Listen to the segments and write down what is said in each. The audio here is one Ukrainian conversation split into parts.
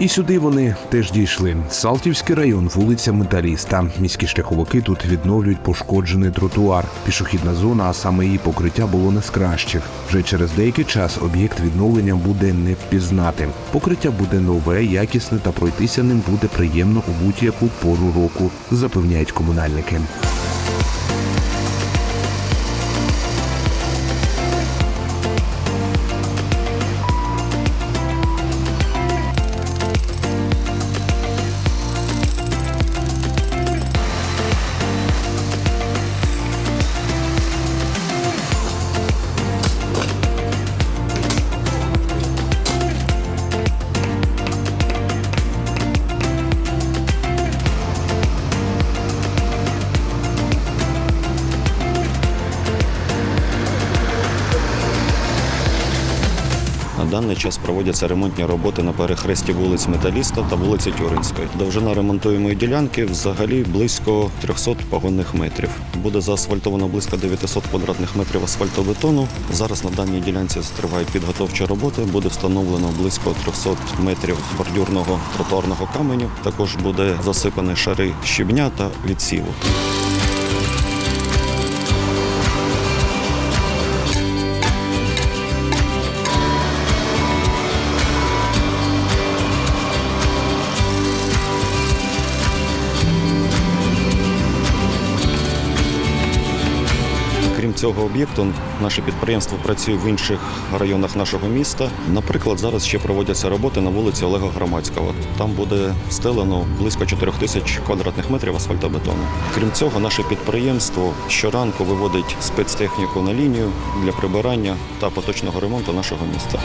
І сюди вони теж дійшли. Салтівський район, вулиця Металіста. Міські шляховики тут відновлюють пошкоджений тротуар. Пішохідна зона, а саме її покриття було не з кращих. Вже через деякий час об'єкт відновлення буде не впізнати. Покриття буде нове, якісне та пройтися ним буде приємно у будь-яку пору року, запевняють комунальники. Даний час проводяться ремонтні роботи на перехресті вулиць Металіста та вулиці Тюринської. Довжина ремонтуємої ділянки взагалі близько 300 погонних метрів. Буде заасфальтовано близько 900 квадратних метрів асфальтобетону. Зараз на даній ділянці тривають підготовчі роботи. Буде встановлено близько 300 метрів бордюрного тротуарного каменю. Також буде засипані шари щебня та відсіву. Цього об'єкту, наше підприємство працює в інших районах нашого міста. Наприклад, зараз ще проводяться роботи на вулиці Олега Громадського. Там буде встелено близько 4 тисяч квадратних метрів асфальтобетону. Крім цього, наше підприємство щоранку виводить спецтехніку на лінію для прибирання та поточного ремонту нашого міста.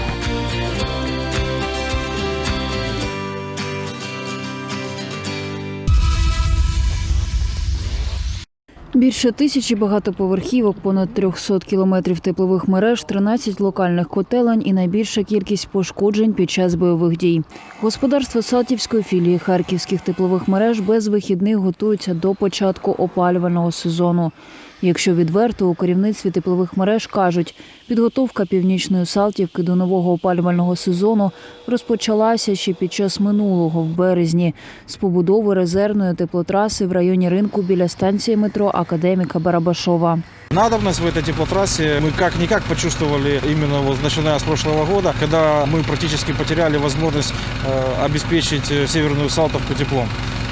Більше тисячі багатоповерхівок, понад 300 кілометрів теплових мереж, 13 локальних котелень і найбільша кількість пошкоджень під час бойових дій. Господарство Салтівської філії харківських теплових мереж без вихідних готуються до початку опалювального сезону. Якщо відверто, у керівництві теплових мереж кажуть, підготовка північної Салтівки до нового опалювального сезону розпочалася ще під час минулого, в березні, з побудови резервної теплотраси в районі ринку біля станції метро Академіка Барабашова. Надобность в этой теплотрассе мы как-никак почувствовали именно вот начиная с прошлого года, когда мы практически потеряли возможность э, обеспечить э, Северную Салтовку теплом э,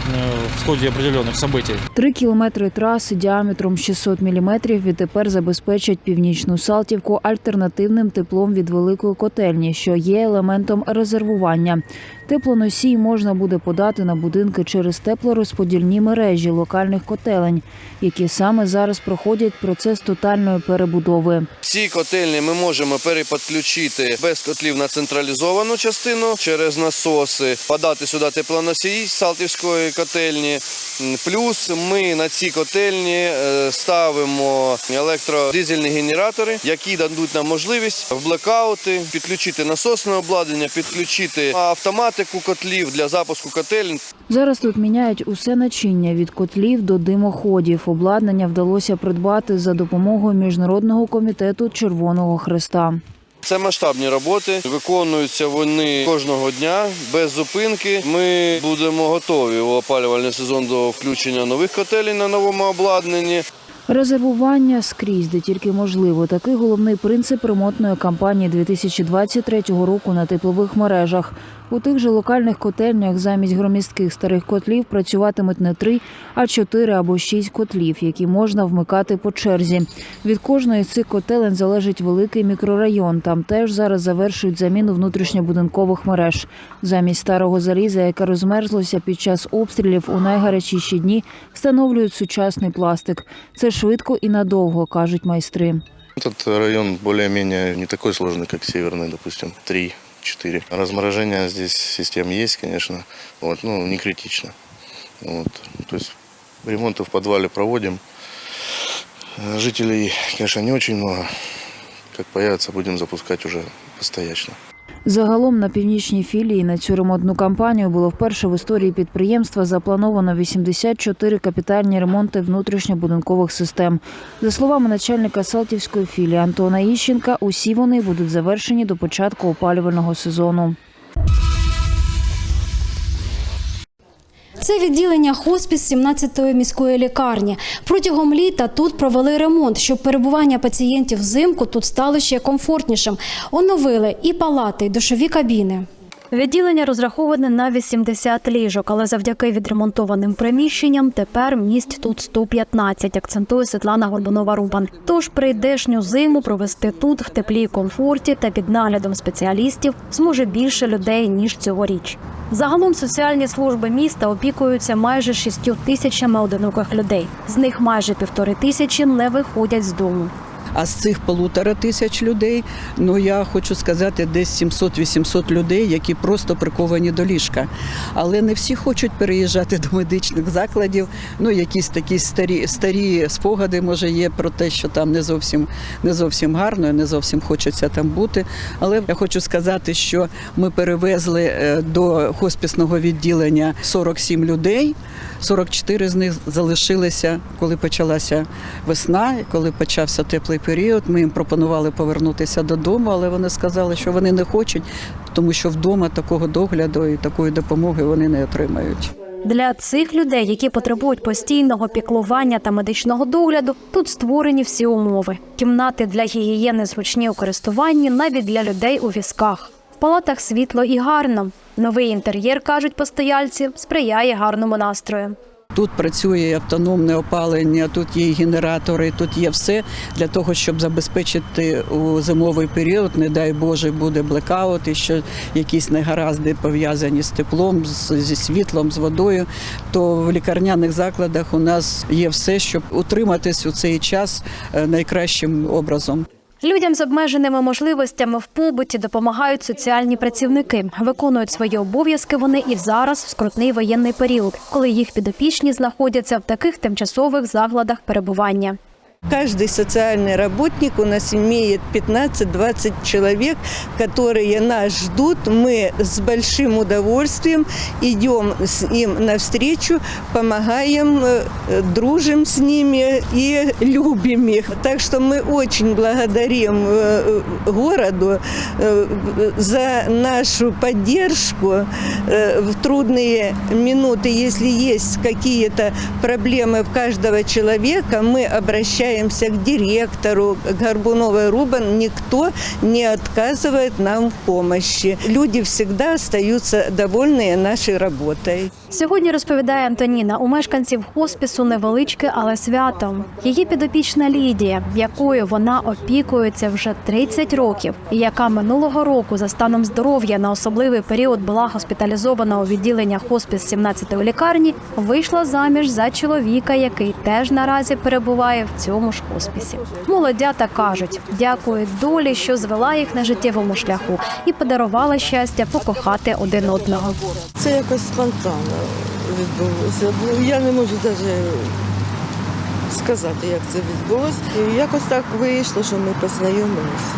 в ході определених событий. Три кілометри траси діаметром 600 міліметрів відтепер забезпечать північну Салтівку альтернативним теплом від великої котельні, що є елементом резервування. Теплоносій можна буде подати на будинки через теплорозподільні мережі локальних котелень, які саме зараз проходять процес тотальної перебудови. Ці котельні ми можемо переподключити без котлів на централізовану частину через насоси, подати сюди теплоносій Салтівської котельні. Плюс ми на ці котельні е, ставимо електродизельні генератори, які дадуть нам можливість в блекаути підключити насосне обладнання, підключити автоматику котлів для запуску котелень. Зараз тут міняють усе начиння від котлів до димоходів. Обладнання вдалося придбати за допомогою міжнародного комітету Червоного Хреста. Це масштабні роботи. Виконуються вони кожного дня без зупинки. Ми будемо готові у опалювальний сезон до включення нових котелень на новому обладнанні. Резервування скрізь, де тільки можливо. Такий головний принцип ремонтної кампанії 2023 року на теплових мережах. У тих же локальних котельнях замість громістких старих котлів працюватимуть не три, а чотири або шість котлів, які можна вмикати по черзі. Від кожної з цих котелень залежить великий мікрорайон. Там теж зараз завершують заміну внутрішньобудинкових мереж. Замість старого заліза, яке розмерзлося під час обстрілів у найгарячіші дні, встановлюють сучасний пластик. Це швидко і надовго, кажуть майстри. Этот район более-менее не такой сложный, как северный, допустим, 3-4. Разморожение здесь систем есть, конечно, вот, ну, не критично. Вот, то есть ремонты в подвале проводим. Э, Жителей, конечно, не очень много. Как появится, будем запускать уже постоянно. Загалом на північній філії на цю ремонтну кампанію було вперше в історії підприємства заплановано 84 капітальні ремонти внутрішньобудинкових систем. За словами начальника Салтівської філії Антона Іщенка, усі вони будуть завершені до початку опалювального сезону. Це відділення хоспіс 17-ї міської лікарні. Протягом літа тут провели ремонт, щоб перебування пацієнтів взимку тут стало ще комфортнішим. Оновили і палати, і душові кабіни. Відділення розраховане на 80 ліжок, але завдяки відремонтованим приміщенням тепер місць тут 115, акцентує Світлана Горбунова-Рубан. Тож прийдешню зиму провести тут в теплі і комфорті та під наглядом спеціалістів зможе більше людей ніж цьогоріч. Загалом соціальні служби міста опікуються майже шістю тисячами одиноких людей. З них майже півтори тисячі не виходять з дому. А з цих полутора тисяч людей, ну я хочу сказати, десь 700-800 людей, які просто приковані до ліжка. Але не всі хочуть переїжджати до медичних закладів. Ну, якісь такі старі, старі спогади, може, є про те, що там не зовсім не зовсім гарно, не зовсім хочеться там бути. Але я хочу сказати, що ми перевезли е, до хоспісного відділення 47 людей. 44 з них залишилися, коли почалася весна, коли почався теплий період. Ми їм пропонували повернутися додому, але вони сказали, що вони не хочуть, тому що вдома такого догляду і такої допомоги вони не отримають. Для цих людей, які потребують постійного піклування та медичного догляду, тут створені всі умови: кімнати для гігієни зручні у користуванні, навіть для людей у візках. В палатах світло і гарно. Новий інтер'єр, кажуть постояльці, сприяє гарному настрою. Тут працює автономне опалення, тут є генератори, тут є все для того, щоб забезпечити у зимовий період, не дай Боже, буде блекаут, і що якісь негаразди пов'язані з теплом, зі світлом, з водою. То в лікарняних закладах у нас є все, щоб утриматись у цей час е, найкращим образом. Людям з обмеженими можливостями в побуті допомагають соціальні працівники. Виконують свої обов'язки вони і зараз в скрутний воєнний період, коли їх підопічні знаходяться в таких тимчасових закладах перебування. Каждый социальный работник у нас имеет 15-20 человек, которые нас ждут. Мы с большим удовольствием идем с им навстречу, помогаем, э, дружим с ними и любим их. Так что мы очень благодарим э, городу э, за нашу поддержку в трудные минуты. Если есть какие-то проблемы в каждого человека, мы обращаемся к директору, Горбуновой Рубан. Никто не отказывает нам в помощи. Люди всегда остаются довольны нашей работой. Сьогодні розповідає Антоніна, у мешканців хоспісу невеличке, але свято. Її підопічна Лідія, якою вона опікується вже 30 років, і яка минулого року за станом здоров'я на особливий період була госпіталізована у відділення хоспіс 17-ї лікарні, вийшла заміж за чоловіка, який теж наразі перебуває в цьому ж хоспісі. Молодята кажуть, дякують долі, що звела їх на життєвому шляху і подарувала щастя покохати один одного. Це якось спонтанно відбулося. Ну, Я не можу навіть сказати, як це відбулося. Якось так вийшло, що ми познайомилися.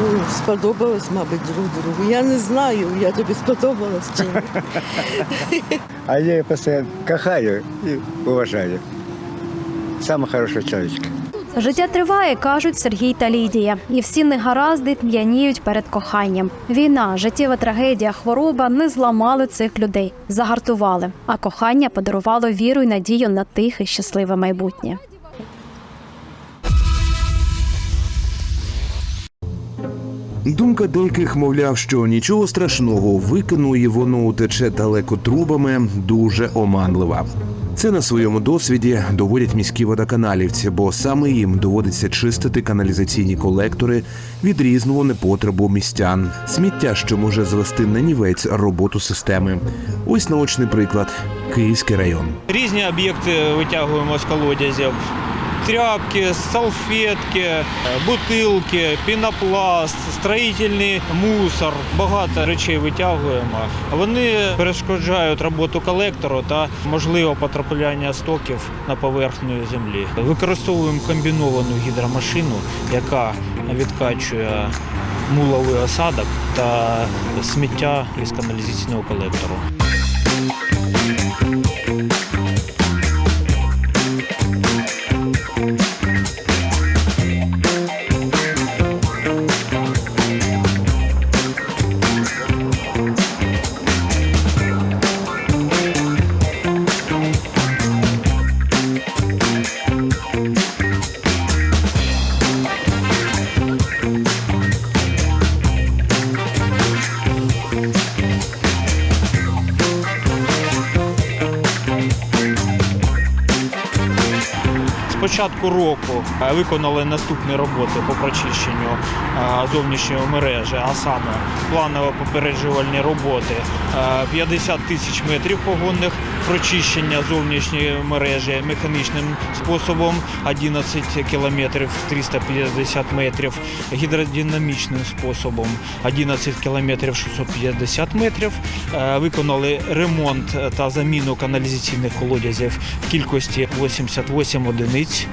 Ну, сподобалось, мабуть, друг другу. Я не знаю, я тобі сподобалась чи ні. А я ее постоянно кахаю и уважаю. Самый хороший человечек. Життя триває, кажуть Сергій та Лідія, і всі негаразди п'яніють перед коханням. Війна, життєва трагедія, хвороба не зламали цих людей, загартували. А кохання подарувало віру й надію на тихе, щасливе майбутнє. Думка деяких, мовляв, що нічого страшного, викинує воно утече далеко трубами, дуже оманлива. Це на своєму досвіді доводять міські водоканалівці, бо саме їм доводиться чистити каналізаційні колектори від різного непотребу містян. Сміття, що може звести на нівець роботу системи. Ось наочний приклад Київський район. Різні об'єкти витягуємо з колодязів. Тряпки, салфетки, бутилки, пінопласт, строїтельний мусор. Багато речей витягуємо. Вони перешкоджають роботу колектору та можливе потрапляння стоків на поверхню землі. Використовуємо комбіновану гідромашину, яка відкачує муловий осадок та сміття із каналізаційного колектору. Початку року е, виконали наступні роботи по прочищенню е, зовнішньої мережі, а саме планово попереджувальні роботи. Е, 50 тисяч метрів погонних, прочищення зовнішньої мережі механічним способом 11 кілометрів 350 метрів, гідродинамічним способом 11 кілометрів 650 метрів. Е, Виконали ремонт та заміну каналізаційних колодязів в кількості 88 одиниць.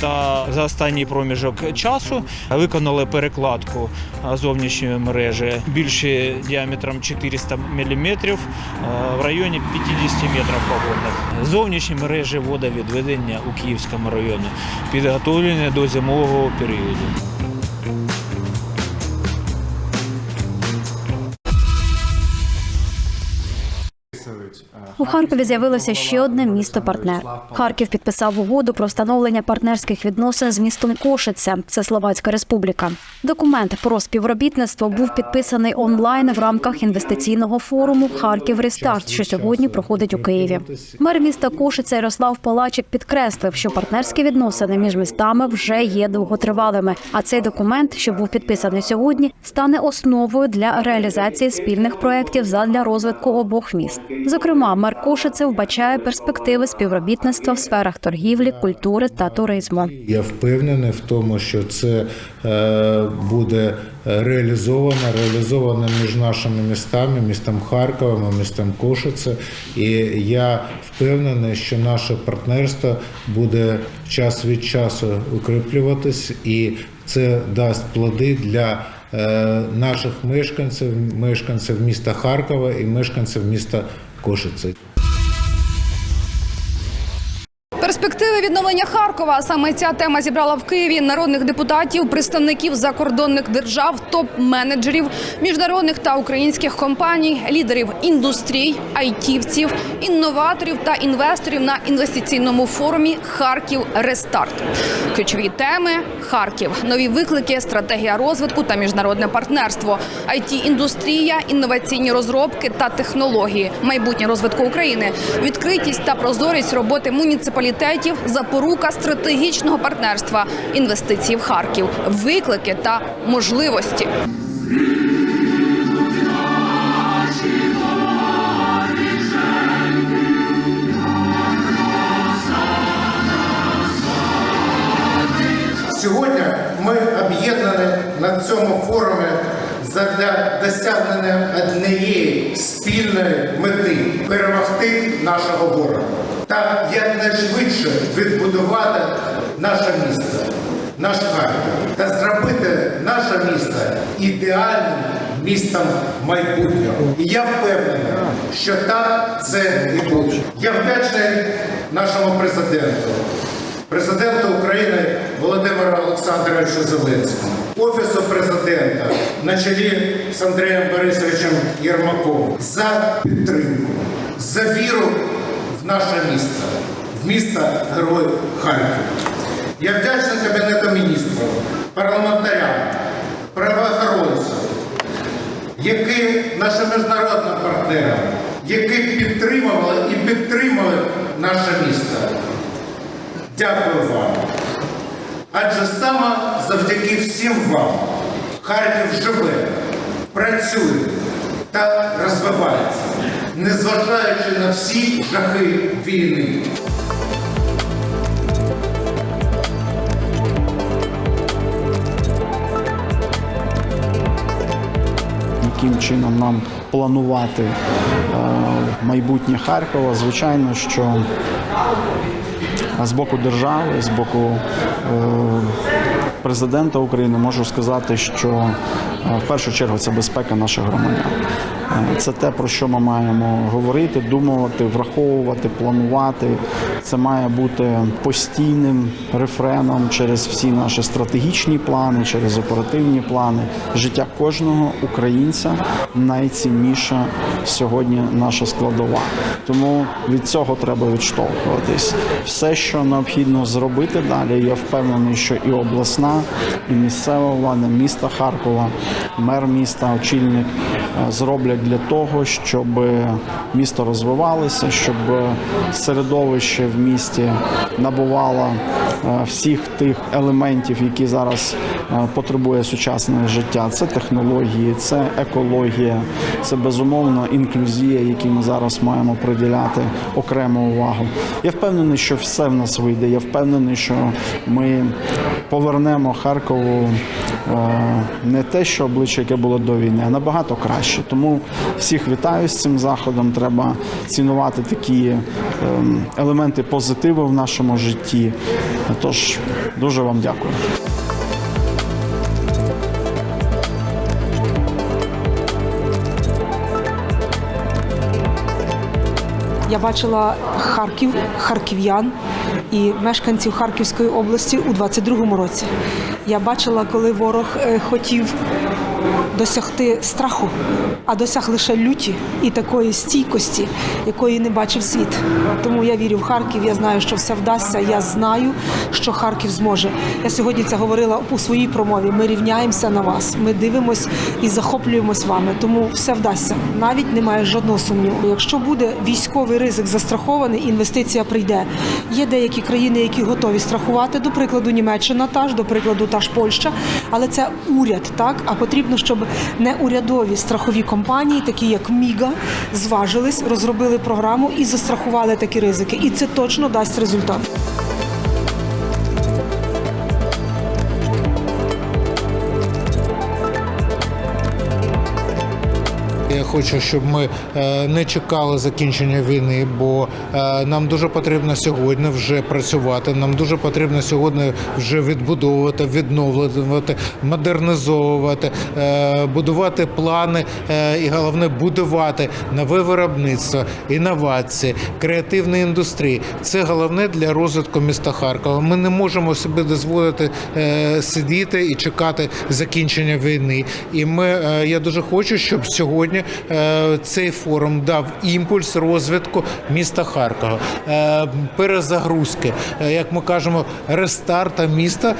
Та за останній проміжок часу виконали перекладку е, зовнішньої мережі більше діаметром 400 мм в районі 50 метрів погодних. Зовнішні мережі водовідведення у Київському районі підготовлені до зимового періоду. Харкові з'явилося ще одне місто-партнер. Харків підписав угоду про встановлення партнерських відносин з містом Кошиця. Це Словацька Республіка. Документ про співробітництво був підписаний онлайн в рамках інвестиційного форуму Харків Рестарт, що сьогодні проходить у Києві. Мер міста Кошиця Ярослав Палачик підкреслив, що партнерські відносини між містами вже є довготривалими. А цей документ, що був підписаний сьогодні, стане основою для реалізації спільних проєктів задля розвитку обох міст. Зокрема, мер Кошице вбачає перспективи співробітництва в сферах торгівлі, культури та туризму. Я впевнений в тому, що це е, буде реалізовано, реалізовано між нашими містами, містом Харковом містом Кошице. І я впевнений, що наше партнерство буде час від часу укріплюватись, і це дасть плоди для е, наших мешканців, мешканців міста Харкова і мешканців міста Кошице. Відновлення Харкова. Саме ця тема зібрала в Києві народних депутатів, представників закордонних держав, топ-менеджерів, міжнародних та українських компаній, лідерів індустрій, айтівців, інноваторів та інвесторів на інвестиційному форумі Харків Рестарт. Ключові теми Харків, нові виклики, стратегія розвитку та міжнародне партнерство, it індустрія, інноваційні розробки та технології, майбутнє розвитку України, відкритість та прозорість роботи муніципалітетів, запорука стратегічного партнерства, інвестиції в Харків, виклики та можливості. Сьогодні ми об'єднані на цьому форумі для досягнення однієї спільної мети перемогти нашого ворога та якнайшвидше відбудувати наше місто, наш Харків та зробити наше місто ідеальним містом майбутнього. І я впевнений, що так це і буде. Я вдячний нашому президенту президенту України Володимиру Олександровичу Зеленському, офісу президента на чолі з Андрієм Борисовичем Єрмаком за підтримку, за віру в наше місто, в місто Герой Харків. Я вдячний Кабінету міністрів, парламентарям, правоохоронцям, які нашим міжнародним партнерам, які підтримували і підтримали наше місто. Дякую вам. Адже саме завдяки всім вам Харків живе, працює та розвивається, незважаючи на всі жахи війни. яким чином нам планувати е, майбутнє Харкова. Звичайно, що з боку держави, з боку е, президента України можу сказати, що е, в першу чергу це безпека наших громадян. Е, Це те, про що ми маємо говорити, думати, враховувати, планувати. Це має бути постійним рефреном через всі наші стратегічні плани, через оперативні плани. Життя кожного українця найцінніша сьогодні наша складова. Тому від цього треба відштовхуватись. Все, що необхідно зробити далі, я впевнений, що і обласна, і місцева влада міста Харкова, мер міста, очільник зроблять для того, щоб місто розвивалося, щоб середовище в місті набувало е, всіх тих елементів, які зараз е, потребує сучасне життя. Це технології, це екологія, це безумовно інклюзія, якій ми зараз маємо приділяти окрему увагу. Я впевнений, що все в нас вийде. Я впевнений, що ми повернемо Харкову е, не те, що обличчя, яке було до війни, а набагато краще. Тому всіх вітаю з цим заходом. Треба цінувати такі ем, елементи позитиву в нашому житті. Тож дуже вам дякую. Я бачила Харків, харків'ян і мешканців Харківської області у 22-му році. Я бачила, коли ворог е, хотів досягти страху, а досяг лише люті і такої стійкості, якої не бачив світ. Тому я вірю в Харків. Я знаю, що все вдасться. Я знаю, що Харків зможе. Я сьогодні це говорила у своїй промові. Ми рівняємося на вас. Ми дивимось і захоплюємось вами. Тому все вдасться. Навіть немає жодного сумніву. Якщо буде військовий ризик застрахований, інвестиція прийде. Є деякі країни, які готові страхувати. До прикладу, Німеччина та ж, до прикладу, та ж Польща. Але це уряд, так а потрібно, щоб не урядові страхові компанії, такі як Міга, зважились, розробили програму і застрахували такі ризики. І це точно дасть результат. Хочу, щоб ми е, не чекали закінчення війни, бо е, нам дуже потрібно сьогодні вже працювати. Нам дуже потрібно сьогодні вже відбудовувати, відновлювати, модернізовувати, е, будувати плани і головне будувати нове виробництво, інновації, креативні індустрії. Це головне для розвитку міста Харкова. Ми не можемо собі дозволити сидіти і чекати закінчення війни. І ми я дуже хочу, щоб сьогодні цей форум дав імпульс розвитку міста Харкова, е, перезагрузки, е, як ми кажемо, рестарта міста.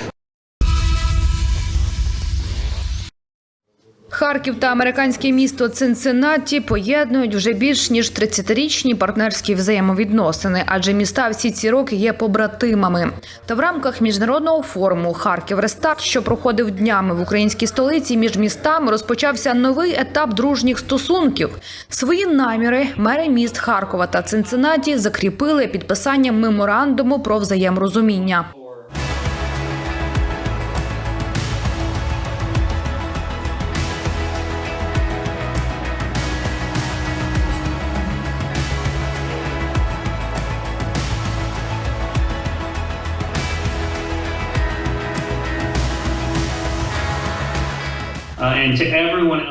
Харків та американське місто Цинциннаті поєднують вже більш ніж 30-річні партнерські взаємовідносини, адже міста всі ці роки є побратимами. Та в рамках міжнародного форуму Харків Рестарт, що проходив днями в українській столиці, між містами розпочався новий етап дружніх стосунків. Свої наміри мери міст Харкова та Цинциннаті закріпили підписанням меморандуму про взаєморозуміння.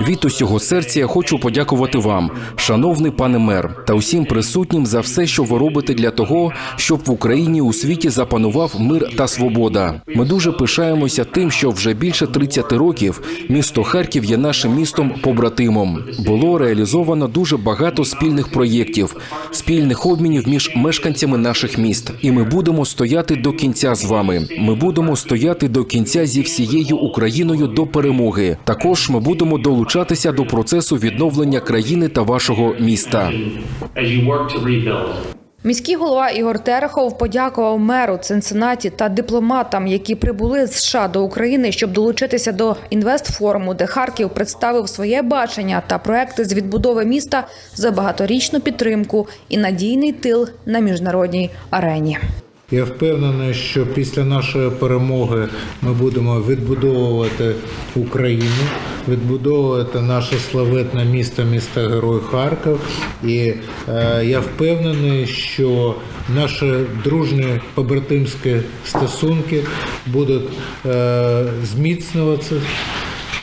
Від усього серця я хочу подякувати вам, шановний пане мер, та усім присутнім за все, що ви робите для того, щоб в Україні у світі запанував мир та свобода. Ми дуже пишаємося тим, що вже більше 30 років місто Харків є нашим містом побратимом. Було реалізовано дуже багато спільних проєктів, спільних обмінів між мешканцями наших міст. І ми будемо стояти до кінця з вами. Ми будемо стояти до кінця зі всією Україною до перемоги. Також ми будемо долучатися до процесу відновлення країни та вашого міста. Міський голова Ігор Терехов подякував меру Цинциннаті та дипломатам, які прибули з США до України, щоб долучитися до інвестфоруму, де Харків представив своє бачення та проекти з відбудови міста за багаторічну підтримку і надійний тил на міжнародній арені. Я впевнений, що після нашої перемоги ми будемо відбудовувати Україну, відбудовувати наше славетне місто, місто Герой Харків. І е, я впевнений, що наші дружні побратимські стосунки будуть е, зміцнюватися.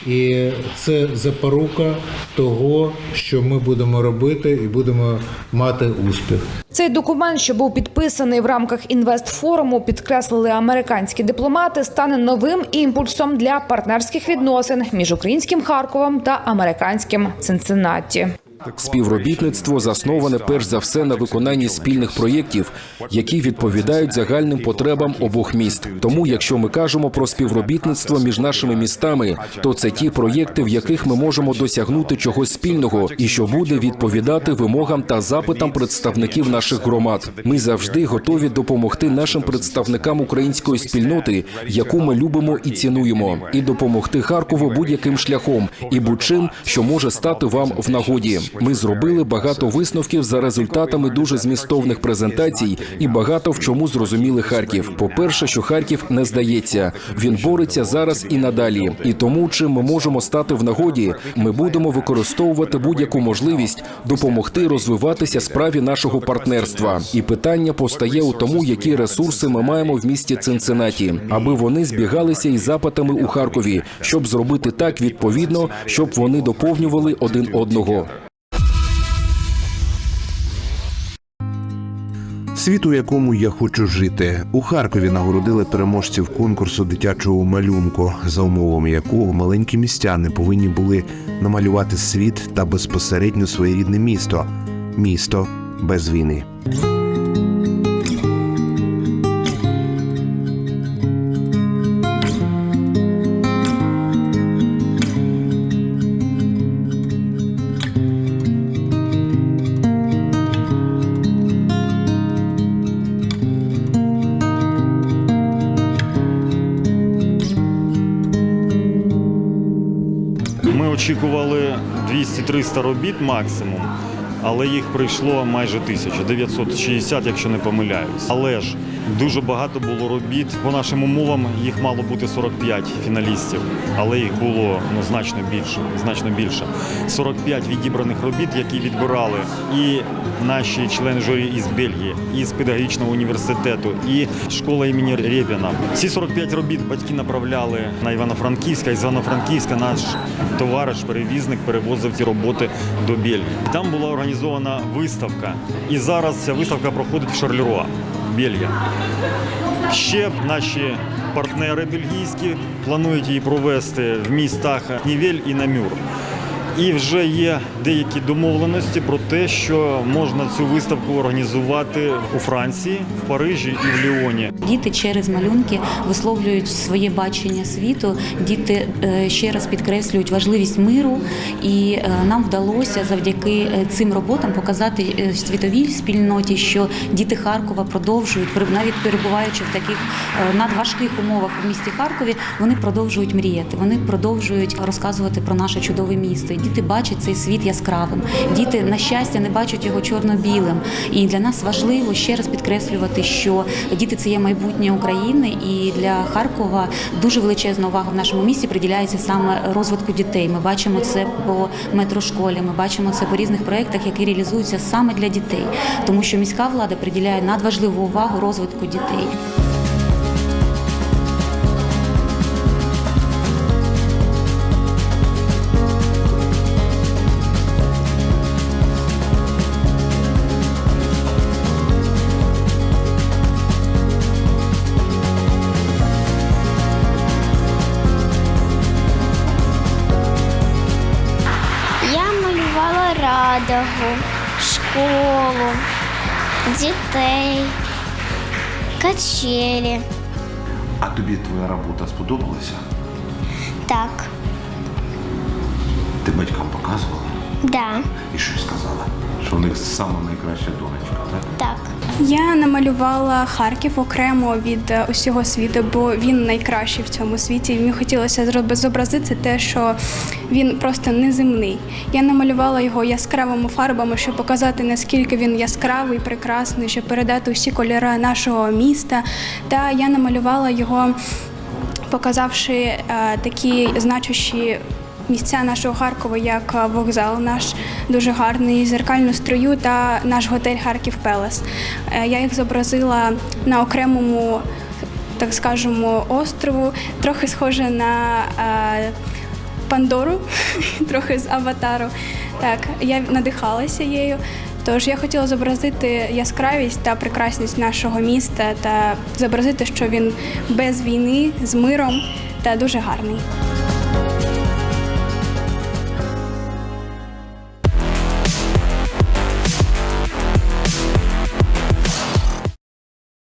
І це запорука того, що ми будемо робити, і будемо мати успіх. Цей документ, що був підписаний в рамках інвестфоруму, підкреслили американські дипломати, стане новим імпульсом для партнерських відносин між українським Харковом та американським Цинциннаті. Співробітництво засноване перш за все на виконанні спільних проєктів, які відповідають загальним потребам обох міст. Тому, якщо ми кажемо про співробітництво між нашими містами, то це ті проєкти, в яких ми можемо досягнути чогось спільного і що буде відповідати вимогам та запитам представників наших громад. Ми завжди готові допомогти нашим представникам української спільноти, яку ми любимо і цінуємо, і допомогти Харкову будь-яким шляхом і будь-чим, що може стати вам в нагоді. Ми зробили багато висновків за результатами дуже змістовних презентацій і багато в чому зрозуміли Харків. По перше, що Харків не здається, він бореться зараз і надалі. І тому, чим ми можемо стати в нагоді, ми будемо використовувати будь-яку можливість допомогти розвиватися справі нашого партнерства. І питання постає у тому, які ресурси ми маємо в місті Цинциннаті, аби вони збігалися із запитами у Харкові, щоб зробити так відповідно, щоб вони доповнювали один одного. Світ, у якому я хочу жити. У Харкові нагородили переможців конкурсу дитячого малюнку, за умовами якого маленькі містяни повинні були намалювати світ та безпосередньо своєрідне місто місто без війни. 200-300 робіт максимум, але їх прийшло майже 1960, якщо не помиляюсь. Але ж дуже багато було робіт. По нашим умовам їх мало бути 45 фіналістів, але їх було ну, значно більше. Значно більше. 45 відібраних робіт, які відбирали і наші члени журі із Бельгії, і з педагогічного університету, і школа імені Рєпіна. Ці 45 робіт батьки направляли на Івано-Франківська. Із Івано-Франківська наш товариш, перевізник перевозив ці роботи до Бельгії. Там була організована виставка, і зараз ця виставка проходить в Шарлеруа, Бельгія. Ще наші партнери бельгійські планують її провести в містах Нівель і Намюр. І вже є деякі домовленості про те, що можна цю виставку організувати у Франції, в Парижі і в Ліоні. Діти через малюнки висловлюють своє бачення світу. Діти е, ще раз підкреслюють важливість миру, і е, нам вдалося завдяки е, цим роботам показати світовій спільноті, що діти Харкова продовжують навіть перебуваючи в таких надважких умовах в місті Харкові, вони продовжують мріяти. Вони продовжують розказувати про наше чудове місто. Діти бачать цей світ яскравим. Діти, на щастя, не бачать його чорно-білим. І для нас важливо ще раз підкреслювати, що діти це є майбутнє України, і для Харкова дуже величезна увага в нашому місті приділяється саме розвитку дітей. Ми бачимо це по метрошколі, ми бачимо це по різних проєктах, які реалізуються саме для дітей, тому що міська влада приділяє надважливу увагу розвитку дітей. Радугу, школу, дітей, качелі. А тобі твоя робота сподобалася? Так, Ти батькам показувала? да, І що сказала? Що в них сама найкраща донечка, так? так. Я намалювала Харків окремо від е, усього світу, бо він найкращий в цьому світі. Мені хотілося зобразити те, що він просто неземний. Я намалювала його яскравими фарбами, щоб показати наскільки він яскравий, прекрасний, щоб передати усі кольори нашого міста. Та я намалювала його, показавши е, такі значущі місця нашого Харкова, як вокзал наш дуже гарний, зеркальну строю та наш готель Харків Пелес. Е, Я їх зобразила на окремому, так скажемо, острову, трохи схоже на е, Пандору, трохи з аватару. Так, я надихалася її. Тож я хотіла зобразити яскравість та прекрасність нашого міста та зобразити, що він без війни, з миром та дуже гарний.